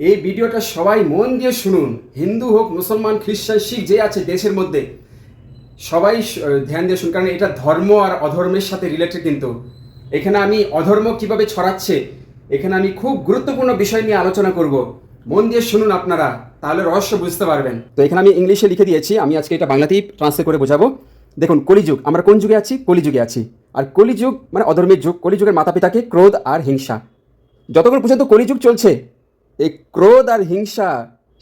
এই ভিডিওটা সবাই মন দিয়ে শুনুন। হিন্দু হোক, মুসলমান, খ্রিস্টান, শিখ, যে আছে দেশের মধ্যে। সবাই ধ্যান দিয়ে শুনুন, কারণ এটা ধর্ম আর অধর্মের সাথে রিলেটেড কিন্তু। এখানে আমি অধর্ম কীভাবে ছড়াচ্ছে, এখানে আমি খুব গুরুত্বপূর্ণ বিষয় নিয়ে আলোচনা করব। মন দিয়ে শুনুন আপনারা, তাহলে রহস্য বুঝতে পারবেন। তো এখানে আমি ইংলিশে লিখে দিয়েছি, আমি আজকে এটা বাংলাতেই ট্রান্সলেট করে বোঝাবো। দেখুন, কলিযুগ, আমরা কোন যুগে আছি? কলিযুগে আছি। আর কলিযুগ মানে অধর্মের যুগ, কলিযুগের মাতা পিতাকে ক্রোধ আর হিংসা। যতক্ষণ পর্যন্ত কলিযুগ চলছে এই ক্রোধ আর হিংসা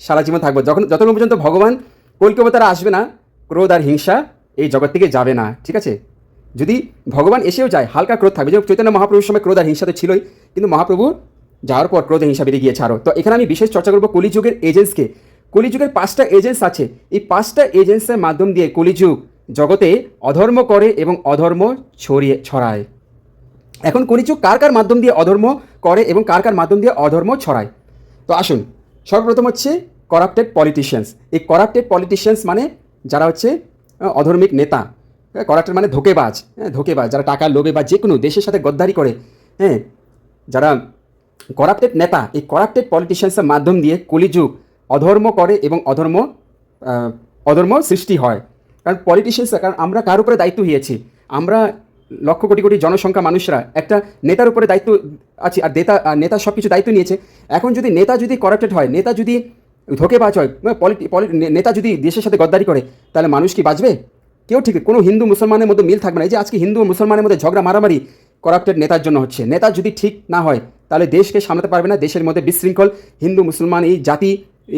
সারা জীবন থাকবে। যখন যতক্ষণ পর্যন্ত ভগবান কলকাতারা আসবে না, ক্রোধ আর হিংসা এই জগৎ থেকে যাবে না, ঠিক আছে? যদি ভগবান এসেও যায়, হালকা ক্রোধ থাকবে। যেমন চৈতন্য মহাপ্রভুর সময় ক্রোধ আর হিংসা তো ছিলই, কিন্তু মহাপ্রভু যাওয়ার পর ক্রোধ হিংসা বেরিয়ে গিয়েছে আরও তো এখানে আমি বিশেষ চর্চা করব কলিযুগের এজেন্সকে কলিযুগের পাঁচটা এজেন্স আছে। এই পাঁচটা এজেন্সের মাধ্যম দিয়ে কলিযুগ জগতে অধর্ম করে এবং অধর্ম ছড়িয়ে ছড়ায়। এখন কলিযুগ কার কার মাধ্যম দিয়ে অধর্ম করে এবং কার কার মাধ্যম দিয়ে অধর্ম ছড়ায়? তো আসুন, সর্বপ্রথম হচ্ছে করাপ্টেড পলিটিশিয়ানস এই করাপ্টেড পলিটিশিয়ানস মানে যারা হচ্ছে অধর্মিক নেতা। করাপ্টেড মানে ধোকেবাজ। হ্যাঁ ধোকেবাজ, যারা টাকা লোভে বা যে কোনো দেশের সাথে গদ্দারি করে। হ্যাঁ যারা করাপ্টেড নেতা, এই করাপ্টেড পলিটিশিয়ানসের মাধ্যম দিয়ে কলিযুগ অধর্ম করে এবং অধর্ম অধর্ম সৃষ্টি হয়। কারণ পলিটিশিয়ানস কারণ আমরা কার উপরে দায়িত্ব হয়েছি আমরা লক্ষ কোটি কোটি জনসংখ্যা মানুষরা একটা নেতার উপরে দায়িত্ব আছে আর নেতা নেতা সব কিছু দায়িত্ব নিয়েছে। এখন যদি নেতা যদি করাপ্টেড হয়, নেতা যদি ধোকেবাজ হয় নেতা যদি দেশের সাথে গদ্দারি করে, তাহলে মানুষ কি বাঁচবে? কেউ ঠিক, কোনো হিন্দু মুসলমানের মধ্যে মিল থাকবে না। এই যে আজকে হিন্দু মুসলমানের মধ্যে ঝগড়া, মারামারি করাপ্টেড নেতার জন্য হচ্ছে। নেতা যদি ঠিক না হয়, তাহলে দেশকে সামলাতে পারবে না। দেশের মধ্যে বিশৃঙ্খল, হিন্দু, মুসলমান এই জাতি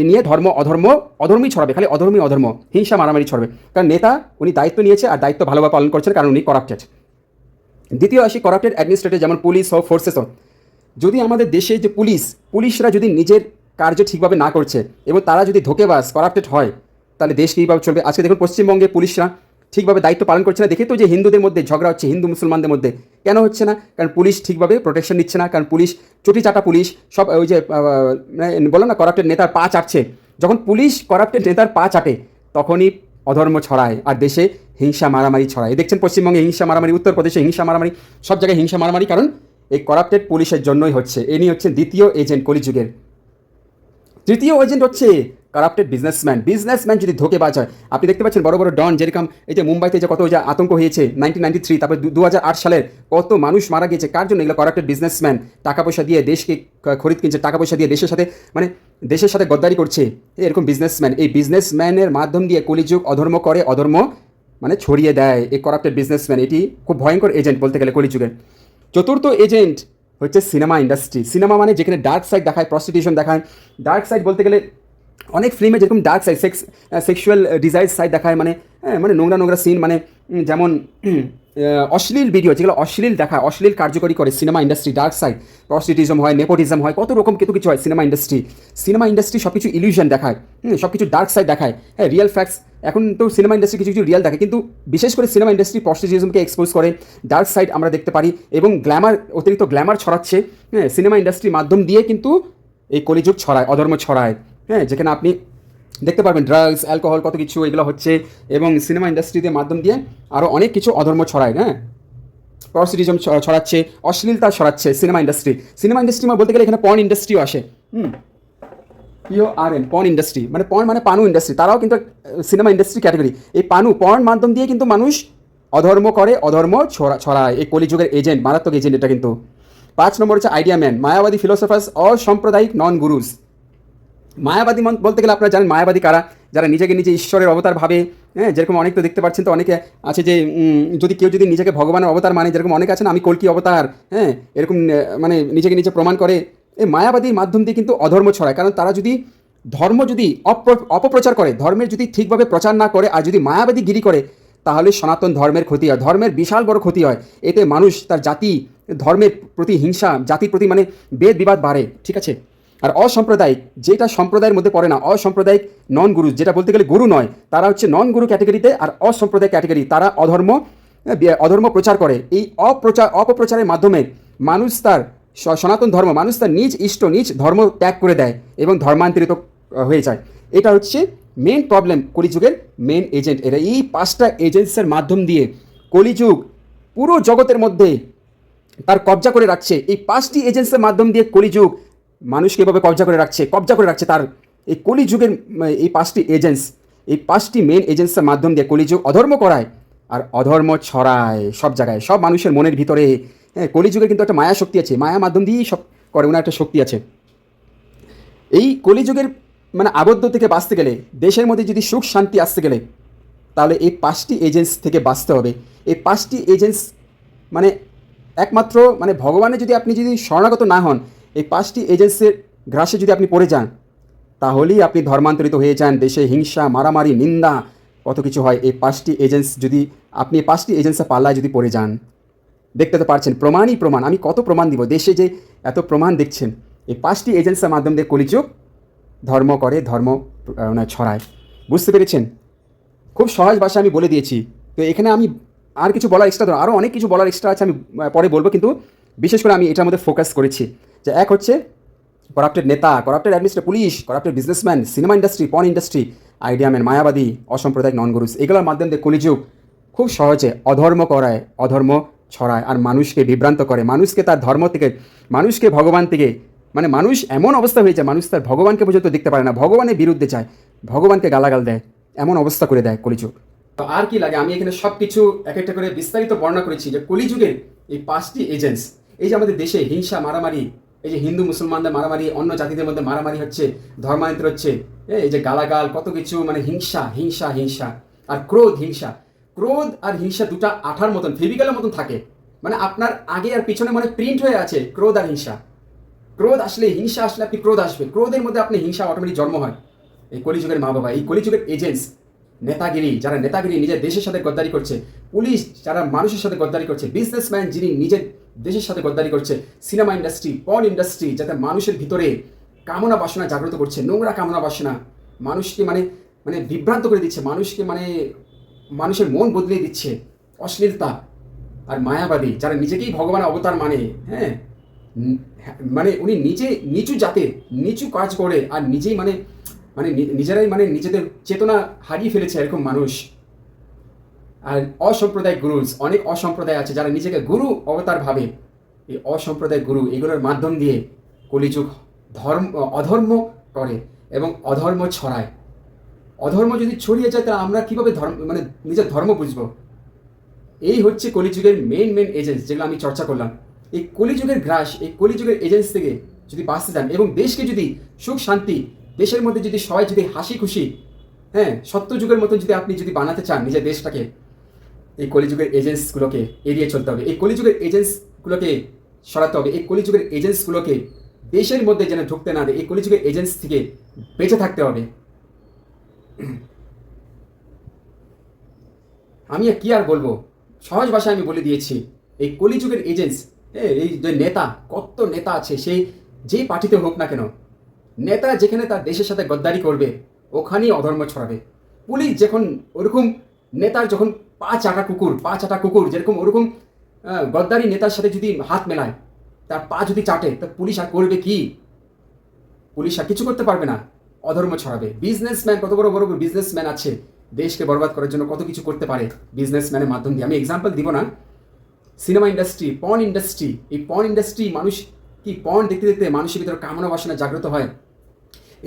নিয়ে ধর্ম, অধর্ম, অধর্মই ছড়াবে। খালি অধর্মই অধর্ম, হিংসা, মারামারি ছড়াবে। কারণ নেতা, উনি দায়িত্ব নিয়েছে আর দায়িত্ব ভালোভাবে পালন করছেন, কারণ উনি করাপ্টেড দ্বিতীয় আসি করাপ্টেড অ্যাডমিনিস্ট্রেটর যেমন পুলিশ হোক ফোর্সেস হোক। যদি আমাদের দেশে যে পুলিশ পুলিশরা যদি নিজের কার্য ঠিকভাবে না করছে এবং তারা যদি ধোকেবাজ করাপ্টেড হয়, তাহলে দেশ কীভাবে চলবে? আজকে দেখুন পশ্চিমবঙ্গে পুলিশরা ঠিকভাবে দায়িত্ব পালন করছে না। দেখে তো যে হিন্দুদের মধ্যে ঝগড়া হচ্ছে, হিন্দু মুসলমানদের মধ্যে। কেন হচ্ছে না? কারণ পুলিশ ঠিকভাবে প্রোটেকশন নিচ্ছে না। কারণ পুলিশ চটি চাটা পুলিশ সব ওই যে মানে বলো না করাপ্টেড নেতার পা চাটছে। যখন পুলিশ করাপ্টেড নেতার পা চাটে, তখনই অধর্ম ছড়ায় আর দেশে হিংসা মারামারি ছড়ায়। দেখছেন পশ্চিমবঙ্গে হিংসা মারামারি উত্তরপ্রদেশে হিংসা মারামারি, সব জায়গায় হিংসা মারামারি, কারণ এই করাপ্টেড পুলিশের জন্যই হচ্ছে। এনি হচ্ছে দ্বিতীয় এজেন্ট কলিযুগের। তৃতীয় এজেন্ট হচ্ছে কারাপ্টেড বিজনেসম্যান বিজনেসম্যান যদি ধোকেবাজ হয়, আপনি দেখতে পাচ্ছেন বড় বড় ডন যেরকম এই যে মুম্বাইতে যে কত যে আতঙ্ক হয়েছে নাইনটিন নাইনটি থ্রি তারপর দু হাজার আট সালের কত মানুষ মারা গিয়েছে, কার জন্য এগুলো করাপ্টেড বিজনেসম্যান টাকা পয়সা দিয়ে দেশকে খরিদ কিনছে টাকা পয়সা দিয়ে দেশের সাথে মানে দেশের সাথে গদ্দারি করছে এরকম বিজনেসম্যান এই বিজনেসম্যানের মাধ্যম দিয়ে কলিযুগ অধর্ম করে, অধর্ম মানে ছড়িয়ে দেয় এই করাপ্টেড বিজনেসম্যান এটি খুব ভয়ঙ্কর এজেন্ট বলতে গেলে কলিযুগের। চতুর্থ এজেন্ট হচ্ছে সিনেমা ইন্ডাস্ট্রি সিনেমা মানে যেখানে ডার্ক সাইড দেখায় প্রস্টিটিউশন দেখায়। ডার্ক সাইড বলতে গেলে অনেক ফিল্মে যেরকম dark side sex sexual desire side দেখায় মানে হ্যাঁ, মানে নোংরা নোংরা সিন মানে যেমন অশ্লীল ভিডিও যেগুলো অশ্লীল দেখায় অশ্লীল কার্যকরী করে cinema industry dark side prostitutism হয় নেপোটিজম হয় কত রকম কিছু কিছু হয় সিনেমা ইন্ডাস্ট্রি সিনেমা ইন্ডাস্ট্রি সব কিছু ইলিউশন দেখায় সব কিছু ডার্ক সাইড দেখায়। হ্যাঁ রিয়েল ফ্যাক্টস এখন তো সিনেমা ইন্ডাস্ট্রি কিছু কিছু রিয়েল দেখে কিন্তু বিশেষ করে সিনেমা ইন্ডাস্ট্রি প্রস্টিটিজমকে এক্সপোজ করে ডার্ক সাইড আমরা দেখতে পারি এবং গ্ল্যামার অতিরিক্ত গ্ল্যামার ছড়াচ্ছে হ্যাঁ সিনেমা ইন্ডাস্ট্রির মাধ্যম দিয়ে কিন্তু এই কলিযুগ ছড়ায় অধর্ম ছড়ায়। হ্যাঁ যেখানে আপনি দেখতে পারবেন ড্রাগস অ্যালকোহল কত কিছু, এগুলো হচ্ছে এবং সিনেমা ইন্ডাস্ট্রিতে মাধ্যম দিয়ে আরও অনেক কিছু অধর্ম ছড়ায় হ্যাঁ? প্রস্টিটিজম ছড়াচ্ছে, অশ্লীলতা ছড়াচ্ছে সিনেমা ইন্ডাস্ট্রি সিনেমা ইন্ডাস্ট্রি বলতে গেলে এখানে পর্ন ইন্ডাস্ট্রিও আসে, হুম? P O R N porn industry মানে পর্ন মানে পানু ইন্ডাস্ট্রি তারাও কিন্তু সিনেমা ইন্ডাস্ট্রি ক্যাটাগরি এই পানু পর্ন মাধ্যম দিয়ে কিন্তু মানুষ অধর্ম করে, অধর্ম ছড়া, ছড়ায়। এই কলিযুগের এজেন্ট মারাত্মক এজেন্ট এটা কিন্তু। পাঁচ নম্বর হচ্ছে আইডিয়া ম্যান মায়াবাদী ফিলোসফার্স অসাম্প্রদায়িক নন গুরুস মায়াবাদী বলতে গেলে আপনারা জানেন মায়াবাদী কারা? যারা নিজেকে নিজে ঈশ্বরের অবতার ভাবে হ্যাঁ যেরকম অনেক তো দেখতে পাচ্ছেন তো, অনেকে আছে যে যদি কেউ যদি নিজেকে ভগবানের অবতার মানে যেরকম অনেকে আছেন, আমি কলকি অবতার হ্যাঁ এরকম মানে নিজেকে নিজে প্রমাণ করে এই মায়াবাদীর মাধ্যম দিয়ে কিন্তু অধর্ম ছড়ায়। কারণ তারা যদি ধর্ম যদি অপপ্রচার করে, ধর্মের যদি ঠিকভাবে প্রচার না করে, আর যদি মায়াবাদী গিরি করে, তাহলে সনাতন ধর্মের ক্ষতি হয়, ধর্মের বিশাল বড় ক্ষতি হয়। এতে মানুষ, তার জাতি, ধর্মের প্রতি হিংসা, জাতির প্রতি মানে বেদ বিবাদ বাড়ে, ঠিক আছে? আর অসাম্প্রদায়িক, যেটা সম্প্রদায়ের মধ্যে পড়ে না, অসাম্প্রদায়িক নন গুরু যেটা বলতে গেলে গুরু নয়, তারা হচ্ছে নন গুরু ক্যাটাগরিতে আর অসাম্প্রদায়িক ক্যাটাগরি তারা অধর্ম অধর্ম প্রচার করে। এই অপ্রচার অপপ্রচারের মাধ্যমে মানুষ তার সনাতন ধর্ম, মানুষ তার নিজ ইষ্ট, নিজ ধর্ম ত্যাগ করে দেয় এবং ধর্মান্তরিত হয়ে যায়। এটা হচ্ছে মেন প্রবলেম কলিযুগের মেন এজেন্ট এরা এই পাঁচটা এজেন্টসের মাধ্যম দিয়ে কলিযুগ পুরো জগতের মধ্যে তার কবজা করে রাখছে। এই পাঁচটি এজেন্সির মাধ্যম দিয়ে কলিযুগ মানুষকে এভাবে কবজা করে রাখছে, কবজা করে রাখছে তার এই কলিযুগের এই পাঁচটি এজেন্টস এই পাঁচটি মেন এজেন্টসের মাধ্যম দিয়ে কলিযুগ অধর্ম করায় আর অধর্ম ছড়ায় সব জায়গায়, সব মানুষের মনের ভিতরে। হ্যাঁ কলিযুগের কিন্তু একটা মায়া শক্তি আছে, মায়া মাধ্যম দিয়েই সব করে, ওনার একটা শক্তি আছে। এই কলিযুগের মানে আবদ্ধ থেকে বাঁচতে গেলে, দেশের মধ্যে যদি সুখ শান্তি আসতে গেলে, তাহলে এই পাঁচটি এজেন্টস থেকে বাঁচতে হবে। এই পাঁচটি এজেন্টস মানে একমাত্র মানে ভগবানের যদি আপনি যদি শরণাগত না হন এই পাঁচটি এজেন্সির গ্রাসে যদি আপনি পড়ে যান, তাহলেই আপনি ধর্মান্তরিত হয়ে যান, দেশে হিংসা, মারামারি, নিন্দা, কত কিছু হয়। এই পাঁচটি এজেন্টস যদি আপনি এই পাঁচটি এজেন্সের পাল্লায় যদি পড়ে যান, দেখতে তো পারছেন, প্রমাণই প্রমাণ। আমি কত প্রমাণ দিব? দেশে যে এত প্রমাণ দেখছেন, এই পাঁচটি এজেন্সির মাধ্যম দিয়ে কলিযুগ ধর্ম করে, ধর্ম মানে ছড়ায়। বুঝতে পেরেছেন? খুব সহজ ভাষা আমি বলে দিয়েছি। তো এখানে আমি আর কিছু বলার এক্সট্রা আরও অনেক কিছু বলার এক্সট্রা আছে, আমি পরে বলব, কিন্তু বিশেষ করে আমি এটার মধ্যে ফোকাস করেছি। যে এক হচ্ছে করাপ্টেড নেতা, corrupted administrate police, corrupted businessman, cinema industry porn industry, idea man, মায়াবাদী, অসাম্প্রদায়িক নন গরুস এগুলোর মাধ্যমে কলিযুগ খুব সহজে অধর্ম করায়, অধর্ম ছড়ায় আর মানুষকে বিভ্রান্ত করে। মানুষকে তার ধর্ম থেকে, মানুষকে ভগবান থেকে মানে মানুষ এমন অবস্থা হয়ে যায় মানুষ তার ভগবানকে পর্যন্ত দেখতে পারে না, ভগবানের বিরুদ্ধে যায়, ভগবানকে গালাগাল দেয়, এমন অবস্থা করে দেয় কলিযুগ। তো আর কি লাগে? আমি এখানে সব কিছু এক একটা করে বিস্তারিত বর্ণনা করেছি যে কলিযুগের এই পাঁচটি এজেন্টস এই যে আমাদের দেশে হিংসা, মারামারি এই যে হিন্দু, মুসলমানদের মারামারি, অন্য জাতিদের মধ্যে মারামারি হচ্ছে, ধর্মান্তর হচ্ছে, এই যে গালাগাল, কত কিছু মানে হিংসা হিংসা হিংসা, আর ক্রোধ, হিংসা। ক্রোধ আর হিংসা দুটা আঠার মতন ফেভিক্যালের মতন থাকে। মানে আপনার আগে আর পিছনে মানে প্রিন্ট হয়ে আছে ক্রোধ আর হিংসা। ক্রোধ আসলে, হিংসা আসলে আপনি ক্রোধ আসবে ক্রোধের মধ্যে আপনি হিংসা অটোমেটিক জন্ম হয়। এই কলিযুগের মা বাবা, এই কলিযুগের এজেন্টস নেতাগিরি, যারা নেতাগিরি নিজের দেশের সাথে গদ্দারি করছে, পুলিশ যারা মানুষের সাথে গদ্দারি করছে বিজনেসম্যান যিনি নিজের দেশের সাথে গদ্দারি করছে সিনেমা ইন্ডাস্ট্রি পন ইন্ডাস্ট্রি যাতে মানুষের ভিতরে কামনা বাসনা জাগ্রত করছে নোংরা কামনা বাসনা। মানুষকে মানে মানে বিভ্রান্ত করে দিচ্ছে মানুষকে মানে মানুষের মন বদলে দিচ্ছে। অশ্লীলতা আর মায়াবাদী যারা নিজেকেই ভগবান অবতার মানে হ্যাঁ? হ্যাঁ, মানে উনি নিজে নিচু জাতে নিচু কাজ করে আর নিজেই মানে মানে নিজেরাই মানে নিজেদের চেতনা হারিয়ে ফেলেছে এরকম মানুষ। আর অসাম্প্রদায়িক গুরুজ অনেক অসম্প্রদায় আছে যারা নিজেকে গুরু অবতার ভাবে। এই অসাম্প্রদায়িক গুরু এগুলোর মাধ্যম দিয়ে কলিযুগ ধর্ম, অধর্ম করে এবং অধর্ম ছড়ায়। অধর্ম যদি ছড়িয়ে যায়, তাহলে আমরা কীভাবে ধর্ম মানে নিজের ধর্ম বুঝব? এই হচ্ছে কলিযুগের মেন মেন এজেন্স যেগুলো আমি চর্চা করলাম। এই কলিযুগের গ্রাস, এই কলিযুগের এজেন্টস থেকে যদি বাঁচতে চান এবং দেশকে যদি সুখ, শান্তি, দেশের মধ্যে যদি সবাই যদি হাসি, খুশি হ্যাঁ সত্যযুগের মতো যদি আপনি যদি বানাতে চান নিজের দেশটাকে এই কলিযুগের এজেন্টসগুলোকে এড়িয়ে চলতে হবে। এই কলিযুগের এজেন্টসগুলোকে সরাতে হবে। এই কলিযুগের এজেন্টসগুলোকে দেশের মধ্যে যেন ঢুকতে না দেয়, এই কলিযুগের এজেন্টস থেকে বেঁচে থাকতে হবে। আমি কি আর বলব? সহজ ভাষায় আমি বলে দিয়েছি, এই কলিযুগের এজেন্টস এই যে নেতা, কত নেতা আছে সেই যেই পার্টিতে হোক না কেন, নেতা যেখানে তার দেশের সাথে গদ্দারি করবে, ওখানেই অধর্ম ছড়াবে। পুলিশ যখন ওরকম নেতার যখন পা চাটা কুকুর, পা চাটা কুকুর, যেরকম ওরকম গদ্দারি নেতার সাথে যদি হাত মেলায়, তার পা যদি চাটে, তা পুলিশ আর করবে কি? পুলিশ আর কিছু করতে পারবে না, অধর্ম ছড়াবে। বিজনেসম্যান কত বড় বড় বিজনেসম্যান আছে, দেশকে বরবাদ করার জন্য কত কিছু করতে পারে বিজনেসম্যানের মাধ্যম দিয়ে। আমি এক্সাম্পল দিব না। সিনেমা ইন্ডাস্ট্রি পন ইন্ডাস্ট্রি এই পন ইন্ডাস্ট্রি মানুষ কি পন দেখতে দেখতে মানুষের ভিতরে কামনা বাসনা জাগ্রত হয়?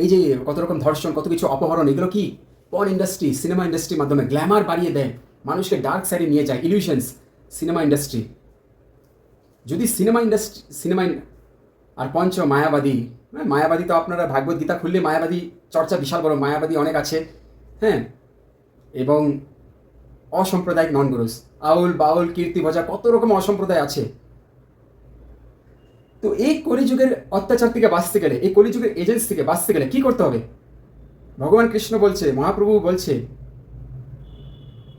এই যে কত রকম ধর্ষণ, কত কিছু অপহরণ, এগুলো কি? পন ইন্ডাস্ট্রি সিনেমা ইন্ডাস্ট্রির মাধ্যমে গ্ল্যামার বাড়িয়ে দেয়। মানুষকে ডার্ক সাইডে নিয়ে যায় ইলিউশনস সিনেমা ইন্ডাস্ট্রি যদি সিনেমা ইন্ডাস্ট্রি সিনেমা আর পঞ্চ মায়াবাদী হ্যাঁ মায়াবাদী তো আপনারা ভাগবত গীতা খুললে মায়াবাদী চর্চা বিশাল বড়, মায়াবাদী অনেক আছে হ্যাঁ এবং অসাম্প্রদায়িক নন গুরুস আউল বাউল, কীর্তি ভজা, কত রকম অসম্প্রদায় আছে। তো এই কলিযুগের অত্যাচার থেকে বাঁচতে গেলে, এই কলিযুগের এজেন্স থেকে বাঁচতে গেলে কি করতে হবে? ভগবান কৃষ্ণ বলছে, মহাপ্রভু বলছে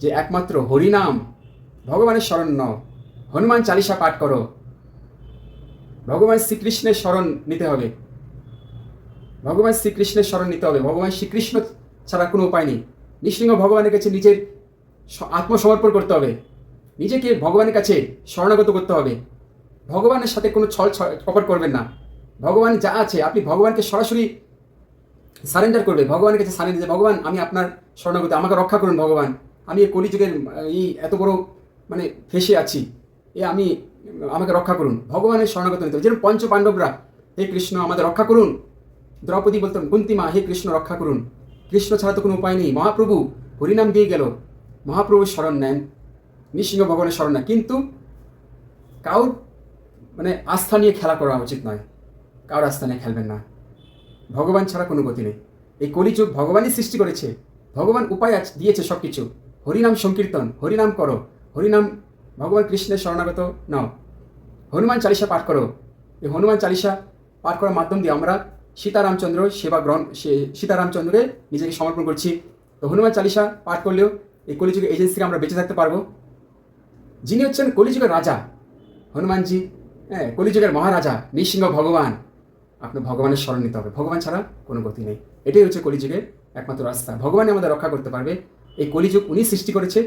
যে একমাত্র হরিনাম, ভগবানের শরণ নাও। হনুমান চালিসা পাঠ করো। ভগবান শ্রীকৃষ্ণের শরণ নিতে হবে। ভগবান শ্রীকৃষ্ণের শরণ নিতে হবে। ভগবান শ্রীকৃষ্ণ ছাড়া কোনো উপায় নেই। নৃসিংহ ভগবানের কাছে নিজের আত্মসমর্পণ করতে হবে। নিজেকে ভগবানের কাছে শরণাগত করতে হবে। ভগবানের সাথে কোনো ছল কপট করবেন না। ভগবান যা আছে, আপনি ভগবানকে সরাসরি সারেন্ডার করবে। ভগবানের কাছে সারেন্ডার ভগবান, আমি আপনার শরণাগত, আমাকে রক্ষা করুন ভগবান। আমি এই কলিযুগের, এই এত বড় মানে ফেসে আছি, এ আমি, আমাকে রক্ষা করুন। ভগবানের শরণাগত নিতে যেরকম পঞ্চ পাণ্ডবরা হে কৃষ্ণ, আমাদের রক্ষা করুন। দ্রৌপদী বলতেন কুন্তিমা হে কৃষ্ণ, রক্ষা করুন। কৃষ্ণ ছাড়া তো কোনো উপায় নেই। মহাপ্রভু হরিনাম দিয়ে গেল। মহাপ্রভু শরণ নেন। নৃসিংহ ভগবানের শরণ নেন। কিন্তু কাউর মানে আস্থা নিয়ে খেলা করা উচিত নয়। কারোর আস্থা নিয়ে খেলবেন না। ভগবান ছাড়া কোনো গতি নেই। এই কলিযুগ ভগবানই সৃষ্টি করেছে। ভগবান উপায় আছে- দিয়েছে সব কিছু হরিনাম সংকীর্তন, হরিনাম করো, হরিনাম ভগবান কৃষ্ণের শরণাগত নাও। হনুমান চালিসা পাঠ করো। এই হনুমান চালিসা পাঠ করার মাধ্যম দিয়ে আমরা সীতারামচন্দ্র সেবা গ্রহণ, সে- সীতারামচন্দ্রের নিজেকে সমর্পণ করছি। তো হনুমান চালিসা পাঠ করলেও এই কলিযুগের এজেন্সি থেকে আমরা বেঁচে থাকতে পারব। যিনি হচ্ছেন কলিযুগের রাজা, হনুমানজি হ্যাঁ কলিযুগের মহারাজা, নৃসিংহ ভগবান আপনার ভগবানের স্মরণ নিতে হবে। ভগবান ছাড়া কোনো গতি নেই। এটাই হচ্ছে কলিযুগের একমাত্র রাস্তা। ভগবানই আমাদের রক্ষা করতে পারবে। এই কলিযুগ উনি সৃষ্টি করেছে।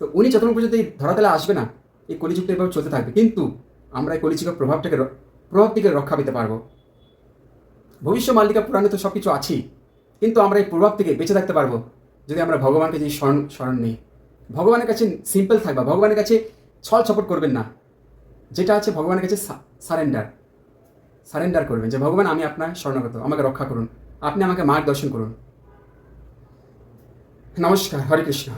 তো উনি যতক্ষণ পর্যন্ত এই ধরাতলে আসবে না, এই কলিযুগটা এভাবে চলতে থাকবে। কিন্তু আমরা এই কলিযুগের প্রভাবটাকে প্রভাব থেকে রক্ষা পেতে পারব। ভবিষ্য মালিকা, পুরাণে তো সব কিছু আছেই। কিন্তু আমরা এই প্রভাব থেকে বেঁচে থাকতে পারব যদি আমরা ভগবানকে যদি স্মরণ স্মরণ নেই। ভগবানের কাছে সিম্পল থাকবা, ভগবানের কাছে ছল ছপট করবেন না। যেটা আছে ভগবানের কাছে সারেন্ডার সারেন্ডার করবেন যে, ভগবান, আমি আপনার শরণাগত আমাকে রক্ষা করুন। আপনি আমাকে মার্গদর্শন করুন। नमस्कार हरे कृष्णा